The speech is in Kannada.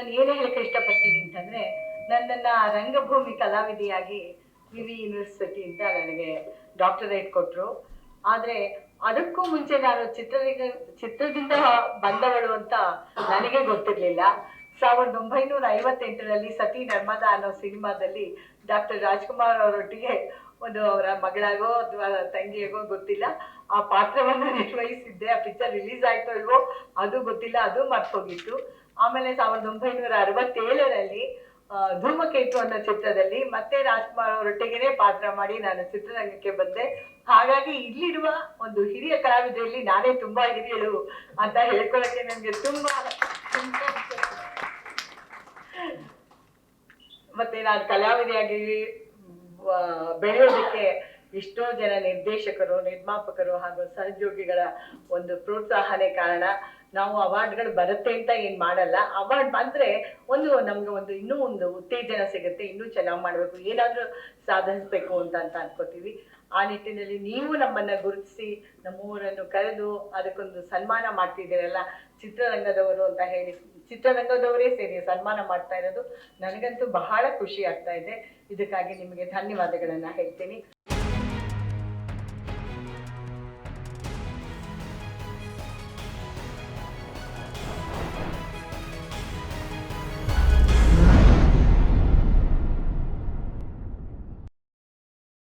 ನಾನು ಏನೇ ಹೇಳಕ್ಕೆ ಇಷ್ಟಪಡ್ತೀನಿ ಅಂತಂದ್ರೆ ನನ್ನನ್ನ ರಂಗಭೂಮಿ ಕಲಾವಿದೆಯಾಗಿ ವಿವಿ ಯೂನಿವರ್ಸಿಟಿ ಅಂತ ನನಗೆ ಡಾಕ್ಟರೇಟ್ ಕೊಟ್ಟರು ಆದರೆ ಅದಕ್ಕೂ ಮುಂಚೆ ನಾನು ಚಿತ್ರದಿಂದ ಚಿತ್ರದಿಂದ ಬಂದವಳು ಅಂತ ನನಗೆ ಗೊತ್ತಿರಲಿಲ್ಲ. ಸಾವಿರದ ಒಂಬೈನೂರ ಐವತ್ತೆಂಟರಲ್ಲಿ ಸತಿ ನರ್ಮದಾ ಅನ್ನೋ ಸಿನಿಮಾದಲ್ಲಿ ಡಾಕ್ಟರ್ ರಾಜ್ಕುಮಾರ್ ಅವರೊಟ್ಟಿಗೆ ಒಂದು ಅವರ ಮಗಳಾಗೋ ಅಥವಾ ತಂಗಿಯಾಗೋ ಗೊತ್ತಿಲ್ಲ. ಆ ಪಾತ್ರವನ್ನು ನಿರ್ವಹಿಸಿದ್ದೆ, ಆ ಪಿಕ್ಚರ್ ರಿಲೀಸ್ ಆಯ್ತೋ ಇಲ್ವೋ ಅದು ಗೊತ್ತಿಲ್ಲ, ಅದು ಮರ್ತೋಗಿತ್ತು. ಆಮೇಲೆ ಸಾವಿರದ ಒಂಬೈನೂರ ಅರವತ್ತೇಳರಲ್ಲಿ ಧೂಮಕೇತು ಅನ್ನೋ ಚಿತ್ರದಲ್ಲಿ ಮತ್ತೆ ರಾಜ್ಕುಮಾರ್ ಅವರೊಟ್ಟಿಗೆನೆ ಪಾತ್ರ ಮಾಡಿ ನಾನು ಚಿತ್ರರಂಗಕ್ಕೆ ಬಂದೆ. ಹಾಗಾಗಿ ಇಲ್ಲಿರುವ ಒಂದು ಹಿರಿಯ ಕಲಾವಿದರಲ್ಲಿ ನಾನೇ ತುಂಬಾ ಹಿರಿಯಳು ಅಂತ ಹೇಳ್ಕೊಳಕ್ಕೆ ನನಗೆ ತುಂಬಾ ಮತ್ತೆ ನಾನು ಕಲಾವಿದೆಯಾಗಿ ಬೆಳೆಯೋದಕ್ಕೆ ಎಷ್ಟೋ ಜನ ನಿರ್ದೇಶಕರು ನಿರ್ಮಾಪಕರು ಹಾಗೂ ಸಹೋದ್ಯೋಗಿಗಳ ಒಂದು ಪ್ರೋತ್ಸಾಹನೇ ಕಾರಣ ನಾವು ಅವಾರ್ಡ್ಗಳು ಬರುತ್ತೆ ಅಂತ ಏನ್ ಮಾಡಲ್ಲ. ಅವಾರ್ಡ್ ಬಂದ್ರೆ ಒಂದು ನಮ್ಗೆ ಒಂದು ಇನ್ನೂ ಒಂದು ಉತ್ತೇಜನ ಸಿಗುತ್ತೆ, ಇನ್ನೂ ಚೆನ್ನಾಗಿ ಮಾಡಬೇಕು, ಏನಾದ್ರೂ ಸಾಧಿಸ್ಬೇಕು ಅಂತ ಅಂತ ಅನ್ಕೋತೀವಿ. ಆ ನಿಟ್ಟಿನಲ್ಲಿ ನೀವು ನಮ್ಮನ್ನ ಗುರುತಿಸಿ, ನಮ್ಮೂರನ್ನು ಕರೆದು ಅದಕ್ಕೊಂದು ಸನ್ಮಾನ ಮಾಡ್ತಿದ್ದೀರಲ್ಲ, ಚಿತ್ರರಂಗದವರು ಅಂತ ಹೇಳಿ, ಚಿತ್ರರಂಗದವರೇ ಸೇರಿ ಸನ್ಮಾನ ಮಾಡ್ತಾ ಇರೋದು ನನಗಂತೂ ಬಹಳ ಖುಷಿ ಆಗ್ತಾ ಇದೆ. ಇದಕ್ಕಾಗಿ ನಿಮಗೆ ಧನ್ಯವಾದಗಳನ್ನ ಹೇಳ್ತೀನಿ.